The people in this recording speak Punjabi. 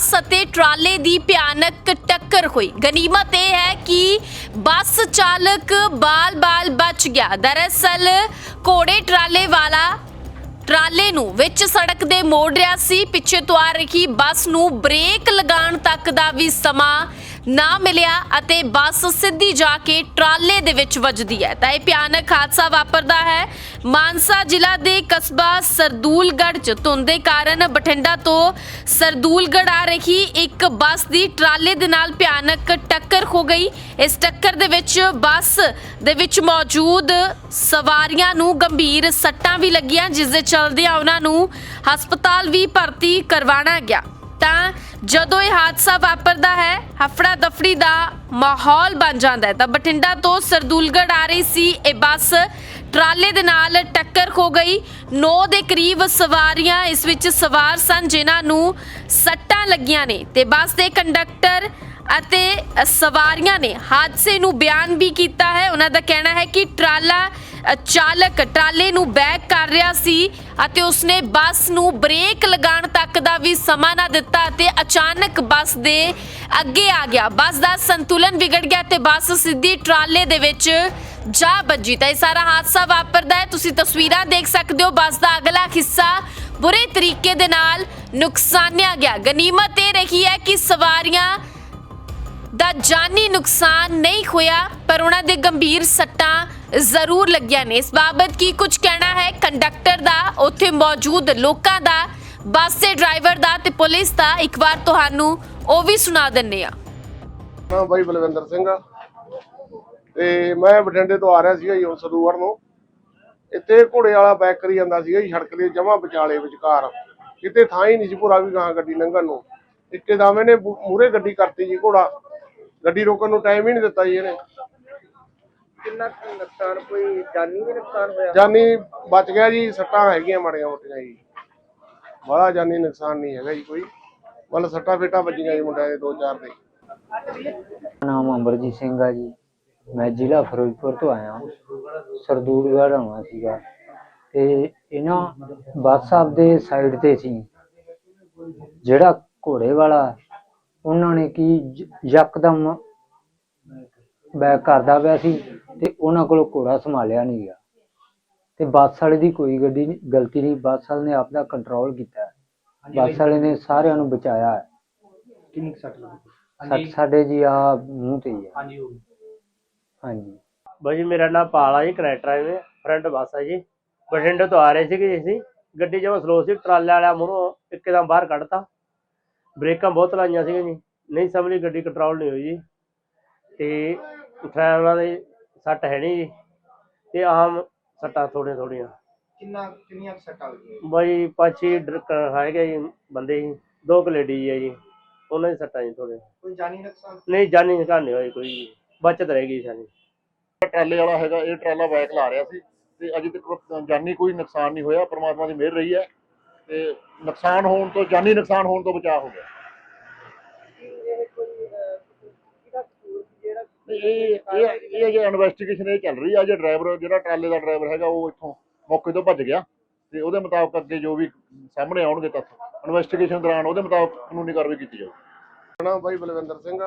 ਬੱਸ ਅਤੇ ਟਰਾਲੇ ਦੀ ਭਿਆਨਕ ਟੱਕਰ ਹੋਈ। ਗਨੀਮਤ ਇਹ ਹੈ ਕਿ ਬੱਸ ਚਾਲਕ ਬਾਲ-ਬਾਲ ਬਚ ਗਿਆ। ਦਰਅਸਲ ਘੋੜੇ ਟਰਾਲੇ ਵਾਲਾ ਟਰਾਲੇ ਨੂੰ ਵਿੱਚ ਸੜਕ ਦੇ ਮੋੜ ਰਿਹਾ ਸੀ। ਪਿੱਛੇ ਤੋਂ ਆ ਰਹੀ ਬੱਸ ਨੂੰ ਬ੍ਰੇਕ ਲਗਾਉਣ ਤੱਕ ਦਾ ਵੀ ਸਮਾਂ ਨਾ ਮਿਲਿਆ ਅਤੇ ਬੱਸ ਸਿੱਧੀ ਜਾ ਕੇ ਟਰਾਲੇ ਦੇ ਵਿੱਚ ਵੱਜਦੀ ਹੈ। ਤਾਂ ਇਹ ਭਿਆਨਕ ਹਾਦਸਾ ਵਾਪਰਦਾ ਹੈ। ਮਾਨਸਾ ਜ਼ਿਲ੍ਹਾ ਦੇ ਕਸਬਾ ਸਰਦੂਲਗੜ੍ਹ ਚ ਧੁੰਦ ਕਾਰਨ ਬਠਿੰਡਾ ਤੋਂ ਸਰਦੂਲਗੜ੍ਹ ਆ ਰਹੀ ਇੱਕ ਬੱਸ ਦੀ ਟਰਾਲੇ ਦੇ ਨਾਲ ਭਿਆਨਕ ਟੱਕਰ ਹੋ ਗਈ। ਇਸ ਟੱਕਰ ਦੇ ਵਿੱਚ ਬੱਸ ਦੇ ਵਿੱਚ ਮੌਜੂਦ ਸਵਾਰੀਆਂ ਨੂੰ ਗੰਭੀਰ ਸੱਟਾਂ ਵੀ ਲੱਗੀਆਂ, ਜਿਸ ਦੇ ਚਲਦਿਆਂ ਉਹਨਾਂ ਨੂੰ ਹਸਪਤਾਲ ਵੀ ਭਰਤੀ ਕਰਵਾਉਣਾ ਗਿਆ। ਤਾਂ ਜਦੋਂ ਇਹ ਹਾਦਸਾ ਵਾਪਰਦਾ ਹੈ ਹਫੜਾ ਦਫੜੀ ਦਾ ਮਾਹੌਲ ਬਣ ਜਾਂਦਾ ਹੈ। ਤਾਂ ਬਠਿੰਡਾ ਤੋਂ ਸਰਦੂਲਗੜ੍ਹ ਆ ਰਹੀ ਸੀ ਇਹ ਬੱਸ। ਟਰਾਲੇ ਦੇ ਨਾਲ ਟੱਕਰ ਹੋ ਗਈ। 9 ਦੇ ਕਰੀਬ ਸਵਾਰੀਆਂ ਇਸ ਵਿੱਚ ਸਵਾਰ ਸਨ, ਜਿਨ੍ਹਾਂ ਨੂੰ ਸੱਟਾਂ ਲੱਗੀਆਂ ਨੇ। ਤੇ ਬੱਸ ਦੇ ਕੰਡਕਟਰ ਅਤੇ ਸਵਾਰੀਆਂ ਨੇ ਹਾਦਸੇ ਨੂੰ ਬਿਆਨ ਵੀ ਕੀਤਾ ਹੈ। ਉਹਨਾਂ ਦਾ ਕਹਿਣਾ ਹੈ ਕਿ ਟਰਾਲਾ ਚਾਲਕ ਟਰਾਲੇ ਨੂੰ ਬੈਕ ਕਰ ਰਿਹਾ ਸੀ ਅਤੇ ਉਸਨੇ ਬੱਸ ਨੂੰ ਬ੍ਰੇਕ ਲਗਾਉਣ ਤੱਕ ਦਾ ਵੀ ਸਮਾਂ ਨਾ ਦਿੱਤਾ ਅਤੇ ਅਚਾਨਕ ਬੱਸ ਦੇ ਅੱਗੇ ਆ ਗਿਆ। ਬੱਸ ਦਾ ਸੰਤੁਲਨ ਵਿਗੜ ਗਿਆ ਤੇ ਬੱਸ ਸਿੱਧੀ ਟਰਾਲੇ ਦੇ ਵਿੱਚ ਜਾ ਵੱਜੀ। ਤਾਂ ਇਹ ਸਾਰਾ ਹਾਦਸਾ ਵਾਪਰਦਾ ਹੈ। ਤੁਸੀਂ ਤਸਵੀਰਾਂ ਦੇਖ ਸਕਦੇ ਹੋ। ਬੱਸ ਦਾ ਅਗਲਾ ਹਿੱਸਾ ਬੁਰੇ ਤਰੀਕੇ ਦੇ ਨਾਲ ਨੁਕਸਾਨਿਆ ਗਿਆ। ਗਨੀਮਤ ਇਹ ਰਹੀ ਹੈ ਕਿ ਸਵਾਰੀਆਂ ਦਾ ਜਾਨੀ ਨੁਕਸਾਨ ਨਹੀਂ ਹੋਇਆ, ਪਰ ਉਹਨਾਂ ਦੇ ਗੰਭੀਰ ਸੱਟਾਂ ਜ਼ਰੂਰ ਲੱਗੀਆਂ ਨੇ। ਇਸ ਬਾਬਤ ਕੀ ਕੁਝ ਕਹਿਣਾ ਹੈ? ਕੰਡਕਟਰ ਦਾ ਉੱਥੇ ਮੌਜੂਦ ਲੋਕਾਂ ਦਾ, ਬੱਸ ਦੇ ਡਰਾਈਵਰ ਦਾ ਤੇ ਪੁਲਿਸ ਦਾ। ਇੱਕ ਵਾਰ ਤੁਹਾਨੂੰ ਉਹ ਵੀ ਸੁਣਾ ਦਿੰਨੇ ਆ ਨਾਮ ਬਾਈ ਬਲਵਿੰਦਰ ਸਿੰਘ ਆ। ਤੇ ਮੈਂ ਬਠਿੰਡੇ ਤੋਂ ਆ ਰਿਹਾ ਸੀਗਾ ਜੀ ਸਰੂਵਰ ਨੂੰ। ਇੱਥੇ ਘੋੜੇ ਵਾਲਾ ਬੈਕ ਕਰੀ ਜਾਂਦਾ ਸੀਗਾ ਜੀ, ਸੜਕ ਦੇ ਜਮਾ ਵਿਚਾਲੇ ਵਿਚਕਾਰ। ਕਿਤੇ ਥਾਂ ਹੀ ਨਹੀਂ ਸੀ ਪੂਰਾ ਵੀ ਗਾਂ ਗੱਡੀ ਲੰਘਣ ਨੂੰ। ਇੱਕਦਮ ਇਹਨੇ ਮੂਰੇ ਗੱਡੀ ਕਰਤੀ ਜੀ ਘੋੜਾ। ਗੱਡੀ ਰੋਕਣ ਨੂੰ ਟਾਈਮ ਹੀ ਨਹੀਂ ਦਿੱਤਾ ਜੀ ਇਹਨੇ। ਕਿੰਨਾ ਕੁ ਨੁਕਸਾਨ ਕੋਈ ਜਾਨੀ ਵੀ ਨੁਕਸਾਨ ਹੋਇਆ? ਜਾਨੀ ਬਚ ਗਿਆ ਜੀ ਸੱਟਾਂ ਹੈਗੀਆਂ ਮਾੜੀਆਂ ਮੋਟੀਆਂ ਜੀ। ਬੜਾ ਜਾਨੀ ਨੁਕਸਾਨ ਨਹੀਂ ਹੈਗਾ ਜੀ ਕੋਈ। ਮਤਲਬ ਸੱਟਾਂ ਫੇਟਾਂ ਵੱਜੀਆਂ ਜੀ ਮੁੰਡਿਆਂ ਦੇ ਦੋ ਚਾਰ ਦੇ। ਨਾਮ ਅਮਰਜੀਤ ਸਿੰਘ ਆ ਜੀ। ਮੈਂ ਜ਼ਿਲ੍ਹਾ ਫਿਰੋਜ਼ਪੁਰ ਤੋਂ ਆਇਆ ਸਰਦੂਲਗੜ੍ਹ ਆਉਣਾ ਸੀਗਾ। ਤੇ ਇਹਨਾਂ ਬੱਸ ਆਪਦੇ ਸਾਈਡ ਤੇ ਸੀ। ਜਿਹੜਾ ਘੋੜੇ ਵਾਲਾ ਉਹਨਾਂ ਨੇ ਕੀ ਯਕਦਮ ਬੈਕ ਕਰਦਾ ਪਿਆ ਸੀ ਤੇ ਉਹਨਾਂ ਕੋਲੋਂ ਘੋੜਾ ਸੰਭਾਲਿਆ ਨਹੀਂ ਗਿਆ। ਤੇ ਬੱਸ ਵਾਲੇ ਦੀ ਕੋਈ ਗੱਡੀ ਨਹੀਂ ਗਲਤੀ ਨਹੀਂ ਬੱਸ ਵਾਲੇ ਨੇ ਆਪਦਾ ਕੰਟਰੋਲ ਕੀਤਾ। ਹੈ। ਬੱਸ ਵਾਲੇ ਨੇ ਸਾਰਿਆਂ ਨੂੰ ਬਚਾਇਆ ਹੈ। ਕਿੰਨੀ ਸੱਟ ਲੱਗੀ? ਸੱਟ ਸਾਡੇ ਜੀ ਆ ਮੂੰਹ ਤੇ ਹੀ ਹੈ ਹਾਂਜੀ ਹਾਂਜੀ। ਬਾਈ ਮੇਰਾ ਨਾਮ ਪਾਲ ਆ ਜੀ ਕਨੈਕਟਰ ਆਏ ਫਰੰਟ ਬੱਸ ਆ ਜੀ। ਬਠਿੰਡੇ ਤੋਂ ਆ ਰਹੇ ਸੀਗੇ ਜੀ ਅਸੀਂ। ਗੱਡੀ ਜਦੋਂ ਸਲੋ ਸੀ ਟਰਾਲੇ ਵਾਲਾ ਮੂਹਰੋਂ ਇੱਕਦਮ ਬਾਹਰ ਕੱਢਤਾ। ਬ੍ਰੇਕਾਂ ਬਹੁਤ ਲਾਈਆਂ ਸੀਗੀਆਂ ਜੀ। ਨਹੀਂ ਸਮਝੀ ਗੱਡੀ ਕੰਟਰੋਲ ਨਹੀਂ ਹੋਈ ਜੀ। ਤੇ ਡਰਾਈਵਰਾਂ ਦੇ ਸੱਟ ਹੈ ਨਹੀਂ ਜੀ। ਤੇ ਆਮ ਸੱਟਾਂ ਥੋੜੀਆਂ ਥੋੜੀਆਂ ਕਿੰਨਾ ਕਿੰਨੀਆਂ ਸੱਟਾਂ ਲੱਗੀਆਂ ਬਾਈ ਪਾਛੀ ਹੈਗੇ ਜੀ ਬੰਦੇ ਜੀ। ਦੋ ਕੁ ਲੇਡੀ ਹੈ ਜੀ। ਉਹਨਾਂ ਦੀ ਸੱਟਾਂ ਜੀ ਥੋੜੇ ਕੋਈ ਜਾਨੀ ਨੁਕਸਾਨ? ਨਹੀਂ ਜਾਨੀ ਨੁਕਸਾਨ ਨਹੀਂ ਹੋਈ ਕੋਈ। ਬਚਤ ਰਹਿ ਗਈ ਸਾਡੀ ਟਰਾਲੇ ਵਾਲਾ ਹੈਗਾ ਇਹ ਟਰਾਲਾ ਬੈਕ ਲਾ ਰਿਹਾ ਸੀ। ਤੇ ਅਜੇ ਤੱਕ ਜਾਨੀ ਕੋਈ ਨੁਕਸਾਨ ਨਹੀਂ ਹੋਇਆ। ਪ੍ਰਮਾਤਮਾ ਦੀ ਮਿਹਰ ਰਹੀ ਹੈ। ਤੇ ਨੁਕਸਾਨ ਹੋਣ ਤੋਂ, ਜਾਨੀ ਨੁਕਸਾਨ ਹੋਣ ਤੋਂ ਬਚਾਅ ਹੋ ਗਿਆ। ਇਹ ਇਹ ਇਹ ਜੇ ਇਨਵੈਸਟੀਗੇਸ਼ਨ ਇਹ ਚੱਲ ਰਹੀ ਆ ਜੇ ਡਰਾਈਵਰ ਜਿਹੜਾ ਟਰਾਲੇ ਦਾ ਡਰਾਈਵਰ ਹੈਗਾ, ਉਹ ਇੱਥੋਂ ਮੌਕੇ ਤੋਂ ਭੱਜ ਗਿਆ। ਤੇ ਉਹਦੇ ਮੁਤਾਬਕ ਅੱਗੇ ਜੋ ਵੀ ਸਾਹਮਣੇ ਆਉਣਗੇ ਤੱਥ ਇਨਵੈਸਟੀਗੇਸ਼ਨ ਦੌਰਾਨ ਉਹਦੇ ਮੁਤਾਬਕ ਕਾਨੂੰਨੀ ਕਾਰਵਾਈ ਕੀਤੀ ਜਾਊਗੀ। ਨਾਮ ਬਾਈ ਬਲਵਿੰਦਰ ਸਿੰਘ